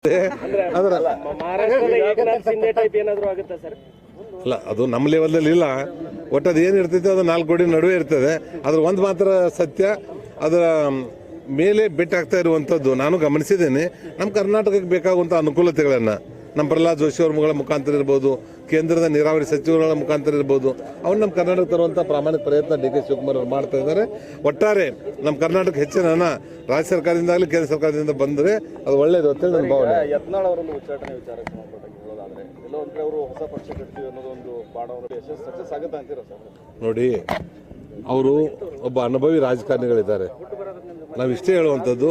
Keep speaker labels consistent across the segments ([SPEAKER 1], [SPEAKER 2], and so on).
[SPEAKER 1] ಅಲ್ಲ ಅದು ನಮ್ಮ ಲೆವೆಲಲ್ಲಿ ಇಲ್ಲ. ಒಟ್ಟು ಅದು ಏನು ಇರ್ತೈತೆ ಅದು ನಾಲ್ಕು ಗೋಡಿ ನಡುವೆ ಇರ್ತದೆ. ಅದ್ರ ಒಂದು ಮಾತ್ರ ಸತ್ಯ ಅದರ ಮೇಲೆ ಬೆಟ್ಟಾಗ್ತಾ ಇರುವಂಥದ್ದು ನಾನು ಗಮನಿಸಿದ್ದೇನೆ. ನಮ್ಮ ಕರ್ನಾಟಕಕ್ಕೆ ಬೇಕಾಗುವಂಥ ಅನುಕೂಲತೆಗಳನ್ನು. ನಮ್ಮ ಪ್ರಹ್ಲಾದ್ ಜೋಶಿ ಅವ್ರ ಮುಗಳ ಮುಖಾಂತರ ಇರ್ಬೋದು ಕೇಂದ್ರದ ನೀರಾವರಿ ಸಚಿವರುಗಳ ಮುಖಾಂತರ ಇರ್ಬೋದು ಅವ್ರು ನಮ್ಮ ಕರ್ನಾಟಕ ತರುವಂಥ ಪ್ರಾಮಾಣಿಕ ಪ್ರಯತ್ನ ಡಿ ಕೆ ಶಿವಕುಮಾರ್ ಅವರು ಮಾಡ್ತಾ ಇದ್ದಾರೆ. ಒಟ್ಟಾರೆ ನಮ್ಮ ಕರ್ನಾಟಕ ಹೆಚ್ಚಿನ ಹಣ ರಾಜ್ಯ ಸರ್ಕಾರದಿಂದಾಗಲಿ ಕೇಂದ್ರ ಸರ್ಕಾರದಿಂದ ಬಂದರೆ ಅದು ಒಳ್ಳೆಯದು ಅಂತೇಳಿ ನನ್ನ ಭಾವನೆ.
[SPEAKER 2] ಯತ್ನಾಳ್ ಅವರನ್ನು ಉಚ್ಚಾಟನೆ ವಿಚಾರಕ್ಕೆ ಸಂಬಂಧಪಟ್ಟಾಗಿ ಹೇಳೋದಾದ್ರೆ ಎಲ್ಲೋ ಒಂದ್ ಅವರು ಹೊಸ ಪಕ್ಷ ಕಟ್ತೀವಿ ಅನ್ನೋದೊಂದು ಬಾಣವನ್ನು ಯಶಸ್ ಸಕ್ಸಸ್ ಆಗುತ್ತೆ ಅಂತೀರಾ ಸರ್?
[SPEAKER 1] ನೋಡಿ ಅವರು ಒಬ್ಬ ಅನುಭವಿ ರಾಜಕಾರಣಿಗಳಿದ್ದಾರೆ. ನಾವು ಇಷ್ಟೇ ಹೇಳುವಂಥದ್ದು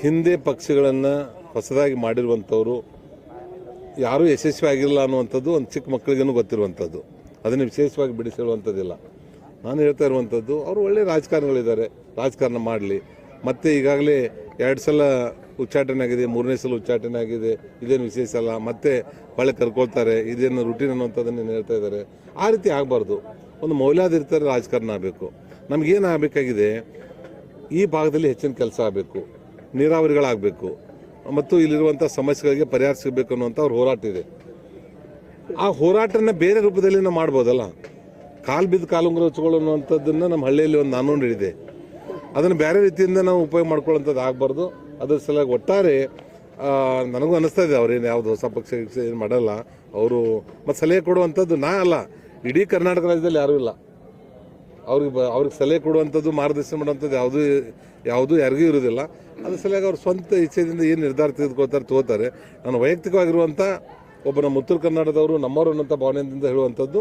[SPEAKER 1] ಹಿಂದೆ ಪಕ್ಷಗಳನ್ನು ಹೊಸದಾಗಿ ಮಾಡಿರುವಂಥವ್ರು ಯಾರೂ ಯಶಸ್ವಿ ಆಗಿಲ್ಲ ಅನ್ನುವಂಥದ್ದು ಒಂದು ಚಿಕ್ಕ ಮಕ್ಕಳಿಗೂ ಗೊತ್ತಿರುವಂಥದ್ದು. ಅದನ್ನು ವಿಶೇಷವಾಗಿ ಬಿಡಿಸಿರುವಂಥದ್ದಿಲ್ಲ. ನಾನು ಹೇಳ್ತಾ ಇರುವಂಥದ್ದು, ಅವರು ಒಳ್ಳೆಯ ರಾಜಕಾರಣಿಗಳಿದ್ದಾರೆ. ರಾಜಕಾರಣ ಮಾಡಲಿ. ಮತ್ತು ಈಗಾಗಲೇ ಎರಡು ಸಲ ಉಚ್ಚಾಟನೆ ಆಗಿದೆ, ಮೂರನೇ ಸಲ ಉಚ್ಚಾಟನೆ ಆಗಿದೆ. ಇದೇನು ವಿಶೇಷ ಅಲ್ಲ. ಮತ್ತೆ ಹೊಳೆ ಕರ್ಕೊಳ್ತಾರೆ. ಇದೇನು ರುಟೀನ್ ಅನ್ನುವಂಥದ್ದನ್ನು ಹೇಳ್ತಾ ಇದ್ದಾರೆ. ಆ ರೀತಿ ಆಗಬಾರ್ದು. ಒಂದು ಮೌಲ್ಯಾಧಾರಿತ ರಾಜಕಾರಣ ಆಗಬೇಕು. ನಮಗೇನು ಆಗಬೇಕಾಗಿದೆ, ಈ ಭಾಗದಲ್ಲಿ ಹೆಚ್ಚಿನ ಕೆಲಸ ಆಗಬೇಕು. ನೀರಾವರಿಗಳಾಗಬೇಕು. ಮತ್ತು ಇಲ್ಲಿರುವಂಥ ಸಮಸ್ಯೆಗಳಿಗೆ ಪರಿಹಾರ ಸಿಗಬೇಕು ಅನ್ನುವಂಥ ಅವ್ರ ಹೋರಾಟ ಇದೆ. ಆ ಹೋರಾಟನ ಬೇರೆ ರೂಪದಲ್ಲಿ ನಾವು ಮಾಡ್ಬೋದಲ್ಲ? ಕಾಲು ಬಿದ್ದು ಕಾಲುಂಗುರ ಹಚ್ಕೊಳ್ಳೋ ನಮ್ಮ ಹಳ್ಳಿಯಲ್ಲಿ ಒಂದು ಕಾನೂನು ಹಿಡಿದೆ ಅದನ್ನು ಬೇರೆ ರೀತಿಯಿಂದ ನಾವು ಉಪಯೋಗ ಮಾಡ್ಕೊಳ್ಳೋಂಥದ್ದು ಆಗಬಾರ್ದು. ಅದ್ರ ಸಲುವಾಗಿ ಒಟ್ಟಾರೆ ನನಗೂ ಅನಿಸ್ತಾ ಇದೆ ಅವ್ರೇನು ಯಾವುದು ಹೊಸ ಪಕ್ಷ ಏನು ಮಾಡಲ್ಲ. ಅವರು ಮತ್ತು ಸಲಹೆ ಕೊಡುವಂಥದ್ದು ನಾ ಅಲ್ಲ. ಇಡೀ ಕರ್ನಾಟಕ ರಾಜ್ಯದಲ್ಲಿ ಯಾರೂ ಇಲ್ಲ. ಅವ್ರಿಗೆ ಬ ಅವ್ರಿಗೆ ಸಲಹೆ ಕೊಡುವಂಥದ್ದು, ಮಾರ್ಗದರ್ಶನ ಮಾಡುವಂಥದ್ದು ಯಾವುದೂ ಯಾವುದೂ ಯಾರಿಗೂ ಇರೋದಿಲ್ಲ ಅದ್ರ ಸಲುವಾಗಿ ಅವ್ರ ಸ್ವಂತ ಇಚ್ಛೆಯಿಂದ ಏನು ನಿರ್ಧಾರ ತೆಗೆದುಕೊಳ್ತಾರೆ, ತಗೋತಾರೆ. ನಾನು ವೈಯಕ್ತಿಕವಾಗಿರುವಂಥ ಒಬ್ಬ ನಮ್ಮ ಉತ್ತರ ಕನ್ನಡದವರು ನಮ್ಮವರು ಅನ್ನೋಂಥ ಭಾವನೆಯಿಂದ ಹೇಳುವಂಥದ್ದು,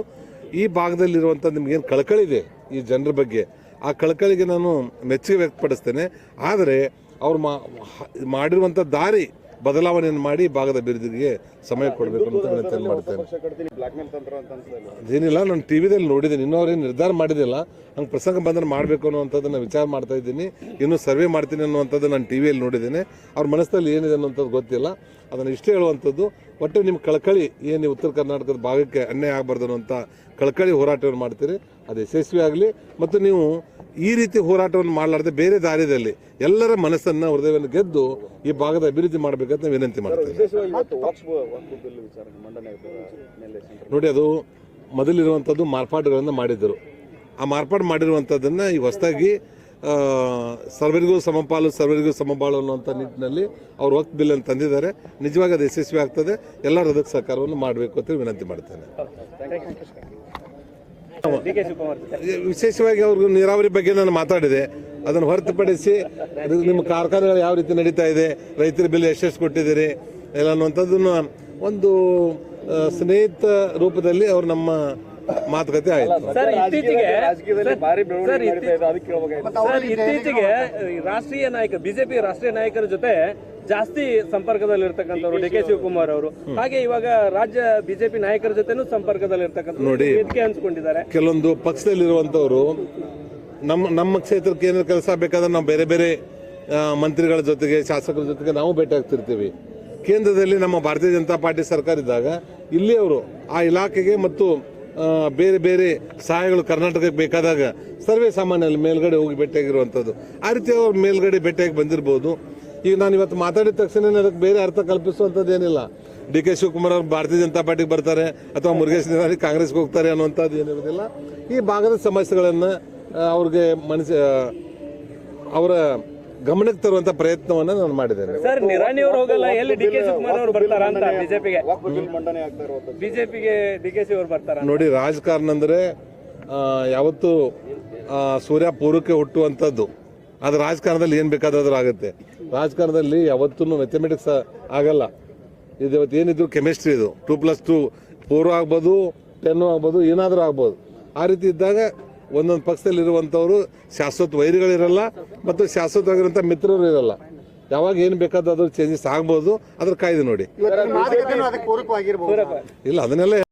[SPEAKER 1] ಈ ಭಾಗದಲ್ಲಿರುವಂಥ ಕಳಕಳಿ ಇದೆ ಈ ಜನರ ಬಗ್ಗೆ? ಆ ಕಳಕಳಿಗೆ ನಾನು ಮೆಚ್ಚುಗೆ ವ್ಯಕ್ತಪಡಿಸ್ತೇನೆ. ಆದರೆ, ಅವ್ರು ಮಾಡಿರುವಂಥ ದಾರಿ ಬದಲಾವಣೆಯನ್ನು ಮಾಡಿ ಭಾಗದ ಅಭಿವೃದ್ಧಿಗೆ ಸಮಯ ಕೊಡಬೇಕು ಅಂತ ವಿನಂತಿಯನ್ನು ಮಾಡ್ತೇನೆ ಅದೇನಿಲ್ಲ ನಾನು ಟಿ ವಿದಲ್ಲಿ ನೋಡಿದ್ದೀನಿ. ಇನ್ನೂ ಅವ್ರೇನು ನಿರ್ಧಾರ ಮಾಡಿದಿಲ್ಲ ಹಂಗೆ ಪ್ರಸಂಗ ಬಂದ್ರೆ ಮಾಡಬೇಕು ಅನ್ನುವಂಥದ್ದನ್ನು ವಿಚಾರ ಮಾಡ್ತಾ ಇದ್ದೀನಿ. ಇನ್ನೂ ಸರ್ವೆ ಮಾಡ್ತೀನಿ ಅನ್ನುವಂಥದ್ದು ನಾನು ಟಿ ವಿಯಲ್ಲಿ ನೋಡಿದ್ದೇನೆ. ಅವ್ರ ಮನಸ್ಸಲ್ಲಿ ಏನಿದೆ ಅನ್ನೋಂಥದ್ದು ಗೊತ್ತಿಲ್ಲ. ಅದನ್ನು ಇಷ್ಟೇ ಹೇಳುವಂಥದ್ದು ಒಟ್ಟು ನಿಮ್ಮ ಕಳಕಳಿ ಏನು ನೀವು ಉತ್ತರ ಕರ್ನಾಟಕದ ಭಾಗಕ್ಕೆ ಅನ್ಯಾಯ ಆಗಬಾರ್ದು ಅನ್ನೋಂಥ ಕಳಕಳಿ ಹೋರಾಟವನ್ನು ಮಾಡ್ತೀರಿ. ಅದು ಯಶಸ್ವಿ ಆಗಲಿ ಮತ್ತು ನೀವು ಈ ರೀತಿ ಹೋರಾಟವನ್ನು ಮಾಡಲಾರ್ದೆ ಬೇರೆ ದಾರಿಯಲ್ಲಿ ಎಲ್ಲರ ಮನಸ್ಸನ್ನು ಹೃದಯವನ್ನು ಗೆದ್ದು ಈ ಭಾಗದ ಅಭಿವೃದ್ಧಿ ಮಾಡಬೇಕಂತ ವಿನಂತಿ
[SPEAKER 2] ಆಗ್ತದೆ ಮೇಲೆ ಸೆಂಟ್ರಲ್.
[SPEAKER 1] ನೋಡಿ ಅದು ಮೊದಲಿರುವಂಥದ್ದು ಮಾರ್ಪಾಡುಗಳನ್ನು ಮಾಡಿದ್ದರು. ಆ ಮಾರ್ಪಾಡು ಮಾಡಿರುವಂಥದ್ದನ್ನು ಈ ಹೊಸದಾಗಿ ಸರ್ವರಿಗೂ ಸಮಪಾಲು, ಸರ್ವರಿಗೂ ಸಮಬಾಳು ಅನ್ನುವಂಥ ನಿಟ್ಟಿನಲ್ಲಿ ಅವ್ರು ವಕ್ತ್ ಬಿಲ್ ಅನ್ನು ತಂದಿದ್ದಾರೆ. ನಿಜವಾಗಿ ಅದು ಯಶಸ್ವಿ ಆಗ್ತದೆ. ಎಲ್ಲರೂ ಅದಕ್ಕೆ ಸಹಕಾರವನ್ನು ಮಾಡಬೇಕು ಅಂತ ವಿನಂತಿ ಮಾಡ್ತೇನೆ. ವಿಶೇಷವಾಗಿ ಅವ್ರಿಗೆ ನೀರಾವರಿ ಬಗ್ಗೆ ನಾನು ಮಾತಾಡಿದೆ. ಅದನ್ನು ಹೊರತುಪಡಿಸಿ ನಿಮ್ಮ ಕಾರ್ಖಾನೆಗಳು ಯಾವ ರೀತಿ ನಡೀತಾ ಇದೆ ರೈತರ ಬಿಲ್ ಎಷ್ಟೆಷ್ಟು ಕೊಟ್ಟಿದ್ದೀರಿ, ಎಲ್ಲ ಅನ್ನುವಂಥದ್ದನ್ನು ಒಂದು ಸ್ನೇಹಿತ ರೂಪದಲ್ಲಿ ಅವರು ನಮ್ಮ ಮಾತುಕತೆ ಆಯಿತು.
[SPEAKER 3] ಸರ್ ಇತ್ತೀಚೆಗೆ ಸರ್, ಇತ್ತೀಚೆಗೆ ರಾಷ್ಟ್ರೀಯ ನಾಯಕ ಬಿಜೆಪಿ ರಾಷ್ಟ್ರೀಯ ನಾಯಕರ ಜೊತೆ ಜಾಸ್ತಿ ಸಂಪರ್ಕದಲ್ಲಿ ಇರ್ತಕ್ಕಂಥವ್ರು ಡಿ ಕೆ ಶಿವಕುಮಾರ್ ಅವರು. ಹಾಗೆ ಇವಾಗ ರಾಜ್ಯ ಬಿಜೆಪಿ ನಾಯಕರ ಜೊತೆನೂ ಸಂಪರ್ಕದಲ್ಲಿ ಇರ್ತಕ್ಕಂಥ
[SPEAKER 1] ನೋಡಿ.
[SPEAKER 3] ವೇದಿಕೆ ಹಂಚ್ಕೊಂಡಿದ್ದಾರೆ.
[SPEAKER 1] ಕೆಲವೊಂದು ಪಕ್ಷದಲ್ಲಿರುವಂಥವ್ರು ನಮ್ಮ ನಮ್ಮ ಕ್ಷೇತ್ರಕ್ಕೆ ಏನಾದ್ರು ಕೆಲಸ ಬೇಕಾದ್ರೆ ನಾವು ಬೇರೆ ಬೇರೆ ಮಂತ್ರಿಗಳ ಜೊತೆಗೆ ಶಾಸಕರ ಜೊತೆಗೆ ನಾವು ಭೇಟಿ ಆಗ್ತಿರ್ತೀವಿ. ಕೇಂದ್ರದಲ್ಲಿ ನಮ್ಮ ಭಾರತೀಯ ಜನತಾ ಪಾರ್ಟಿ ಸರ್ಕಾರ ಇದ್ದಾಗ ಇಲ್ಲಿ ಅವರು ಆ ಇಲಾಖೆಗೆ ಮತ್ತು ಬೇರೆ ಬೇರೆ ಸಹಾಯಗಳು ಕರ್ನಾಟಕಕ್ಕೆ ಬೇಕಾದಾಗ ಸರ್ವೇ ಸಾಮಾನ್ಯಲ್ಲಿ ಮೇಲ್ಗಡೆ ಹೋಗಿ ಭೇಟಿಯಾಗಿರುವಂಥದ್ದು. ಆ ರೀತಿ ಅವ್ರು ಮೇಲ್ಗಡೆ ಭೇಟಿಯಾಗಿ ಬಂದಿರ್ಬೋದು. ಈಗ ನಾನು ಇವತ್ತು ಮಾತಾಡಿದ ತಕ್ಷಣ ಅದಕ್ಕೆ ಬೇರೆ ಅರ್ಥ ಕಲ್ಪಿಸುವಂಥದ್ದು ಏನಿಲ್ಲ. ಡಿ ಕೆ ಶಿವಕುಮಾರ್ ಅವರು ಭಾರತೀಯ ಜನತಾ ಪಾರ್ಟಿಗೆ ಬರ್ತಾರೆ ಅಥವಾ ಮುರುಗೇಶ್ ನಿರಾಣಿ ಕಾಂಗ್ರೆಸ್ಗೆ ಹೋಗ್ತಾರೆ ಅನ್ನುವಂಥದ್ದು ಏನಿರೋದಿಲ್ಲ ಈ ಭಾಗದ ಸಮಸ್ಯೆಗಳನ್ನು ಅವ್ರಿಗೆ ಮನಸ್ಸು ಅವರ ಗಮನಕ್ಕೆ ತರುವಂತ ಪ್ರಯತ್ನವನ್ನ ನಾನು ಮಾಡಿದ್ದೇನೆ.
[SPEAKER 3] ಸರ್ ನಿರಾಣಿ ಅವರು ಹೋಗಲ್ಲ ಎಲ್ಲಿ ಡಿ ಕೆ ಶಿವಕುಮಾರ್ ಅವರು ಬರ್ತಾರ ಅಂತ ಬಿಜೆಪಿಗೆ? ಬಿಜೆಪಿಗೆ ಡಿ ಕೆ ಶಿ ಅವರು ಬರ್ತಾರ
[SPEAKER 1] ನೋಡಿ ರಾಜಕಾರಣ ಅಂದ್ರೆ ಯಾವತ್ತು ಆ, ಸೂರ್ಯ ಪೂರ್ವಕ್ಕೆ ಹುಟ್ಟುವಂಥದ್ದು. ಅದು ರಾಜಕಾರಣದಲ್ಲಿ ಏನು ಬೇಕಾದ್ರೂ ಆಗುತ್ತೆ. ರಾಜಕಾರಣದಲ್ಲಿ ಯಾವತ್ತೂ ಮೆಥಮೆಟಿಕ್ಸ್ ಆಗಲ್ಲ. ಇದು ಇವತ್ತು ಏನಿದ್ರು ಕೆಮಿಸ್ಟ್ರಿ ಇದು. ಟೂ ಪ್ಲಸ್ ಟೂ ಫೋರು ಆಗ್ಬೋದು ಟೆನ್ನು ಆಗ್ಬೋದು ಏನಾದರೂ ಆಗ್ಬೋದು. ಆ ರೀತಿ ಇದ್ದಾಗ ಒಂದೊಂದು ಪಕ್ಷದಲ್ಲಿ ಇರುವಂಥವರು ಶಾಶ್ವತ ವೈರಿಗಳಿರಲ್ಲ ಮತ್ತು ಶಾಶ್ವತವಾಗಿರುವಂಥ ಮಿತ್ರರು ಇರಲ್ಲ. ಯಾವಾಗ ಏನು ಬೇಕಾದ್ರೂ ಚೇಂಜಸ್ ಆಗ್ಬೋದು. ಅದ್ರ ಕಾಯ್ದೆ ನೋಡಿ. ಇಲ್ಲ ಅದನ್ನೆಲ್ಲ